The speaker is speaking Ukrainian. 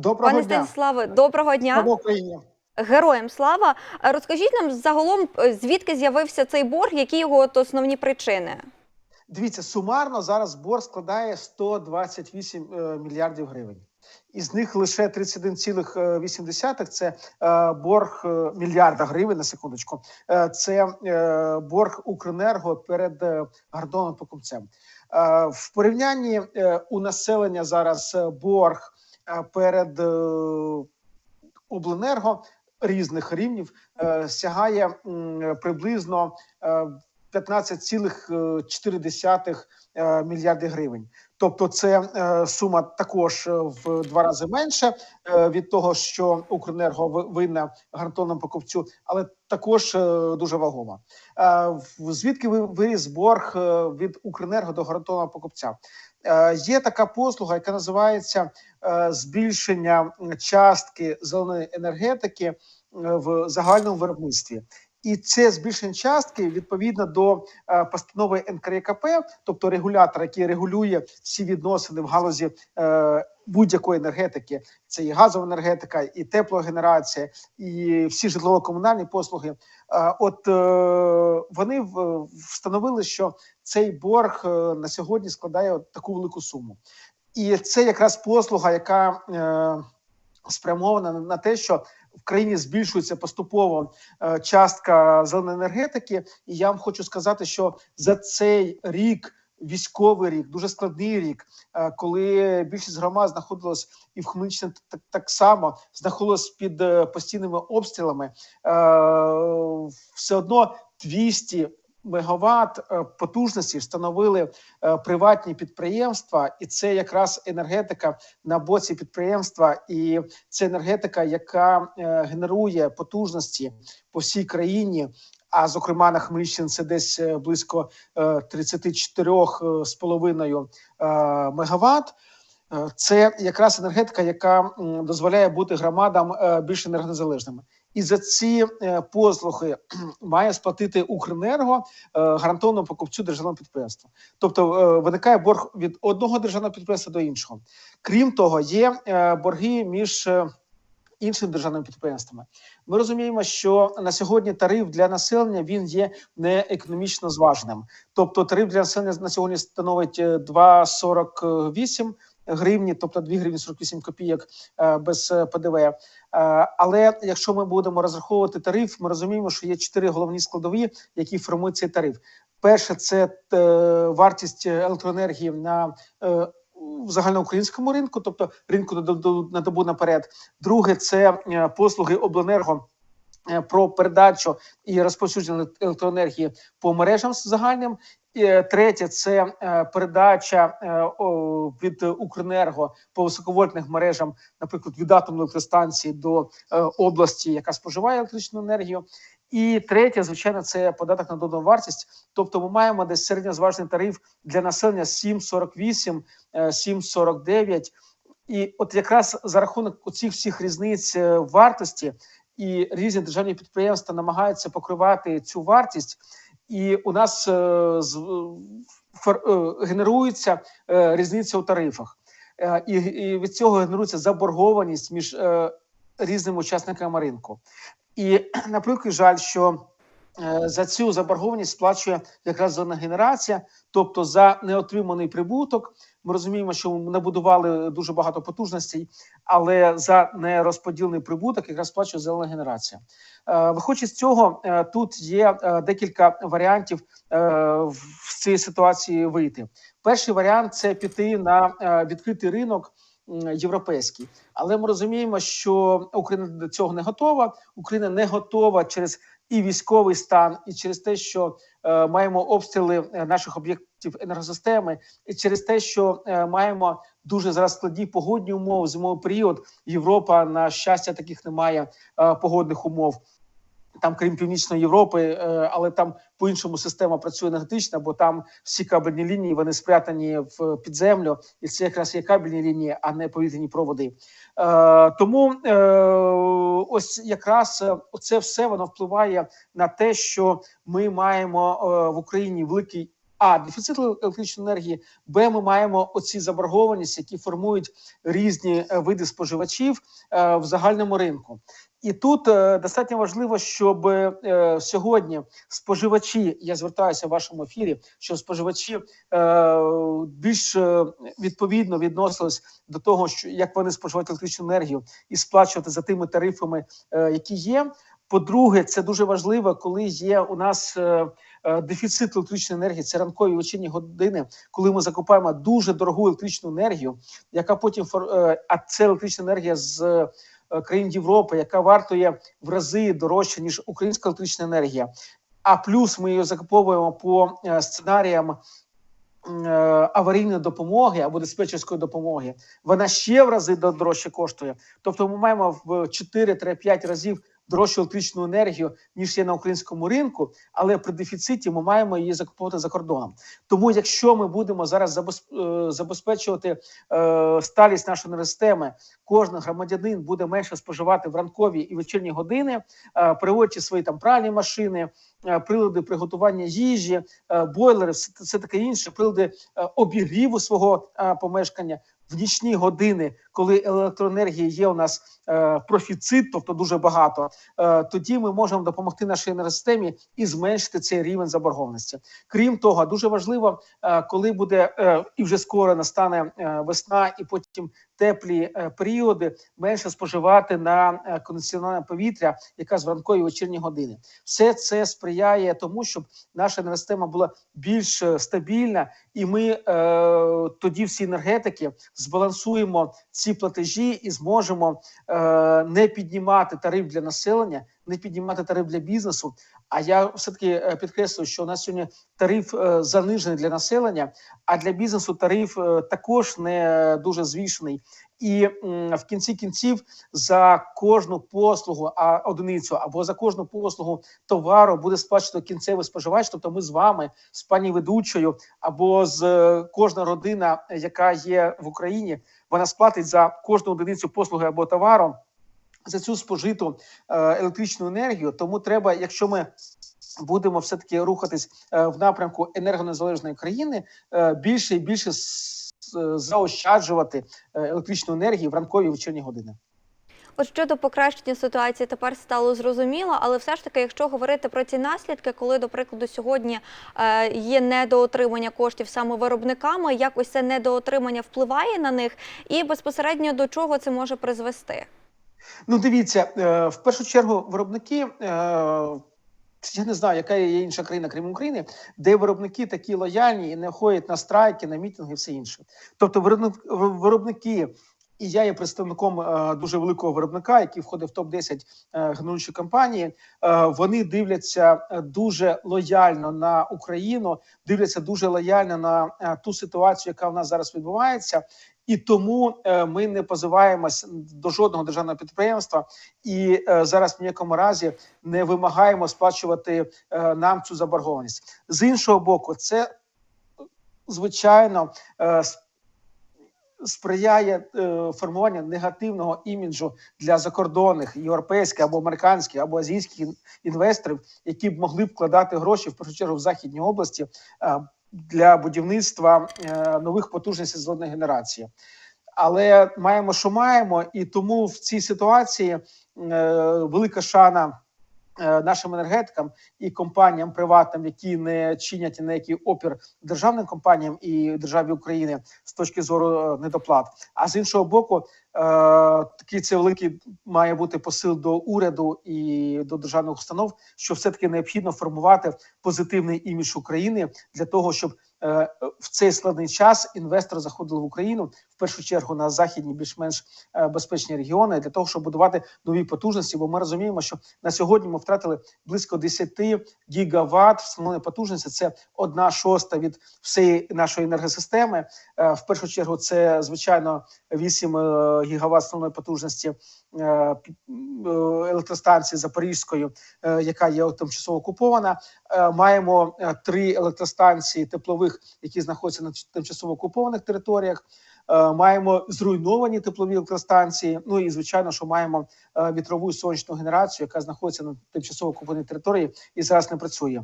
Доброго Пане дня. Станіславе, доброго дня. Слава Україні. Героям слава. Е, Розкажіть нам загалом, е, звідки з'явився цей борг, які його от основні причини? Дивіться, сумарно зараз борг складає 128 е, мільярдів гривень. Із них лише 31,8 – це борг мільярда гривень на секундочку. Це борг Укренерго перед Гордоном покупцем. В порівнянні у населення зараз борг перед е, обленерго різних рівнів е, сягає приблизно е, 15,4 е, мільярди гривень. Тобто, це е, сума також е, в два рази менше е, від того, що Укренерго ви- винна гарантованому покупцю, але також дуже вагома. Звідки ви- виріс борг від Укренерго до гарантованого покупця? Є така послуга, яка називається збільшення частки зеленої енергетики в загальному виробництві. І це збільшення частки відповідно до е, постанови НКРКП, тобто регулятора, який регулює всі відносини в галузі е, будь-якої енергетики. Це і газова енергетика, і теплогенерація, і всі житлово-комунальні послуги. Е, от вони встановили, що цей борг на сьогодні складає таку велику суму, і це якраз послуга, яка спрямована на- на те, що в країні збільшується поступово е, частка зеленої енергетики. І я вам хочу сказати, що за цей рік. Військовий рік, дуже складний рік, е, коли більшість громад знаходилась і в Хмельниччині так, так само знаходилась під е, постійними обстрілами. Все одно 200 мегаватт е, потужності встановили е, приватні підприємства, і це якраз енергетика на боці підприємства, і це енергетика, яка е, генерує потужності по всій країні. А зокрема на Хмельниччині це десь близько е, 34,5 е, мегаватт. Це якраз енергетика, яка дозволяє бути громадам більш енергонезалежними. І за ці е, послуги має сплатити Укренерго е, гарантованому покупцю державного підприємства. Тобто е, виникає борг від одного державного підприємства до іншого. Крім того, є борги між іншими державними підприємствами. Ми розуміємо, що на сьогодні тариф для населення він є не економічно зваженим. Тобто тариф для населення на сьогодні становить е, 2,48 гривні, тобто 2 гривні 48 копійок е, без е, ПДВ. Е, Але якщо ми будемо розраховувати тариф, ми розуміємо, що є чотири головні складові, які формують цей тариф. Перше це вартість електроенергії на в загальноукраїнському ринку, тобто ринку на добу- наперед. Друге це послуги обленерго. Про передачу і розповсюдження електроенергії по мережам загальним. Третє це е, передача е, від Укренерго по високовольтних мережам, наприклад, від атомної електростанції до е, області, яка споживає електричну енергію. І третє, звичайно, це податок на додану вартість. Тобто, ми маємо десь середньозважений тариф для населення 7,48, е, 7,49. І от якраз за рахунок оцих всіх різниць вартості і різні державні підприємства намагаються покривати цю вартість, і у нас е, фор, е, генерується е, різниця у тарифах, е, і, від цього генерується заборгованість між е, різними учасниками ринку. І на превеликий жаль, що е, за цю заборгованість сплачує якраз зона генерація, тобто за неотриманий прибуток. Ми розуміємо, що ми набудували дуже багато потужностей, але за нерозподілений прибуток якраз сплачує зелена генерація. Е, Виходячи з цього, е, тут є е, декілька варіантів в цій ситуації вийти. Перший варіант це піти на відкритий ринок європейський, але ми розуміємо, що Україна до цього не готова. Україна не готова через і військовий стан, і через те, що маємо обстріли наших об'єктів енергосистеми, і через те, що е, маємо дуже зараз складні погодні умови, зимовий період. Європа на щастя таких немає е, погодних умов. Там, крім північної Європи, е, але там по іншому система працює енергетична, бо там всі кабельні лінії вони спрятані в під землю, і це якраз є кабельні лінії, а не повітряні проводи. Тому ось якраз це все воно впливає на те, що ми маємо в Україні великий А дефіцит електричної енергії, Б, ми маємо оці заборгованості, які формують різні е, види споживачів е, в загальному ринку. І тут е, достатньо важливо, щоб сьогодні споживачі, я звертаюся в вашому ефірі, що споживачі більш відповідно відносились до того, що як вони споживають електричну енергію і сплачувати за тими тарифами, які є. По-друге, це дуже важливо, коли є у нас дефіцит електричної енергії, це ранкові вечірні години, коли ми закупаємо дуже дорогу електричну енергію, яка потім е, а це електрична енергія з е, країн Європи, яка вартує в рази дорожче ніж українська електрична енергія. А плюс ми її закуповуємо по е, сценаріям е, аварійної допомоги або диспетчерської допомоги. Вона ще в рази дорожче коштує. Тобто, ми маємо в 4-5 разів дорожчу електричну енергію ніж є на українському ринку, але при дефіциті ми маємо її закуповувати за кордоном. Тому, якщо ми будемо зараз е, забезпечувати е, сталість нашої енергосистеми, кожен громадянин буде менше споживати в ранкові і вечірні години, е, приводячи свої там пральні машини, прилади приготування їжі, бойлери, все, таке інше, прилади обігріву свого помешкання. В нічні години, коли електроенергії є у нас е, профіцит, тобто дуже багато, е, тоді ми можемо допомогти нашій енергосистемі і зменшити цей рівень заборгованості. Крім того, дуже важливо, е, коли буде і вже скоро настане весна, і потім теплі періоди, менше споживати на е, кондиціонне повітря, яка з ранкової вечірні години. Все це сприяє тому, щоб наша енергосистема була більш стабільна, і ми тоді всі енергетики збалансуємо ці платежі і зможемо е, не піднімати тариф для населення, не піднімати тариф для бізнесу. А я все таки е, підкреслюю, що у нас сьогодні тариф е, занижений для населення, а для бізнесу тариф е, також не дуже звішений. І в кінці кінців за кожну послугу, а одиницю або за кожну послугу товару буде сплачено кінцевий споживач. Тобто, ми з вами, з пані ведучою, або з кожна родина, яка є в Україні, вона сплатить за кожну одиницю послуги або товару за цю спожиту е, електричну енергію. Тому треба, якщо ми будемо все таки рухатись е, в напрямку енергонезалежної країни, е, більше і більше заощаджувати електричну енергію в ранкові і вечірні години. От щодо покращення ситуації тепер стало зрозуміло, але все ж таки, якщо говорити про ці наслідки, коли, до прикладу, сьогодні є недоотримання коштів саме виробниками, як ось це недоотримання впливає на них, і безпосередньо до чого це може призвести? Ну, дивіться, е, в першу чергу, виробники. е, Я не знаю, яка є інша країна, крім України, де виробники такі лояльні і не ходять на страйки, на мітинги і все інше. Тобто, виробники, і я є представником е, дуже великого виробника, який входить в топ 10 е, генеруючої компанії. Вони дивляться дуже лояльно на Україну, дивляться дуже лояльно на ту ситуацію, яка в нас зараз відбувається. І тому е, ми не позиваємось до жодного державного підприємства, і е, зараз в ніякому разі не вимагаємо сплачувати е, нам цю заборгованість. З іншого боку, це звичайно сприяє формуванню негативного іміджу для закордонних європейських або американських або азійських інвесторів, які б могли вкладати гроші в першу чергу в західній області для будівництва е, нових потужностей зеленої генерації. Але маємо, що маємо, і тому в цій ситуації е, велика шана нашим енергетикам і компаніям приватним, які не чинять ніякий опір державним компаніям і державі України з точки зору е, недоплат. А з іншого боку, е, такий це великий має бути посил до уряду і до державних установ, що все таки необхідно формувати позитивний імідж України для того, щоб е, в цей складний час інвестори заходили в Україну першу чергу на західні, більш-менш е, безпечні регіони для того, щоб будувати нові потужності. Бо ми розуміємо, що на сьогодні ми втратили близько 10 гігават встановленої потужності. Це одна шоста від всієї нашої енергосистеми. Е, В першу чергу, це звичайно 8 е, гігават встановленої потужності електростанції Запорізької, яка є тимчасово окупована. Маємо три електростанції теплових, які знаходяться на тимчасово окупованих територіях. Е, Маємо зруйновані теплові електростанції. Ну і звичайно, що маємо е, вітрову і сонячну генерацію, яка знаходиться на тимчасово окупованій території і зараз не працює.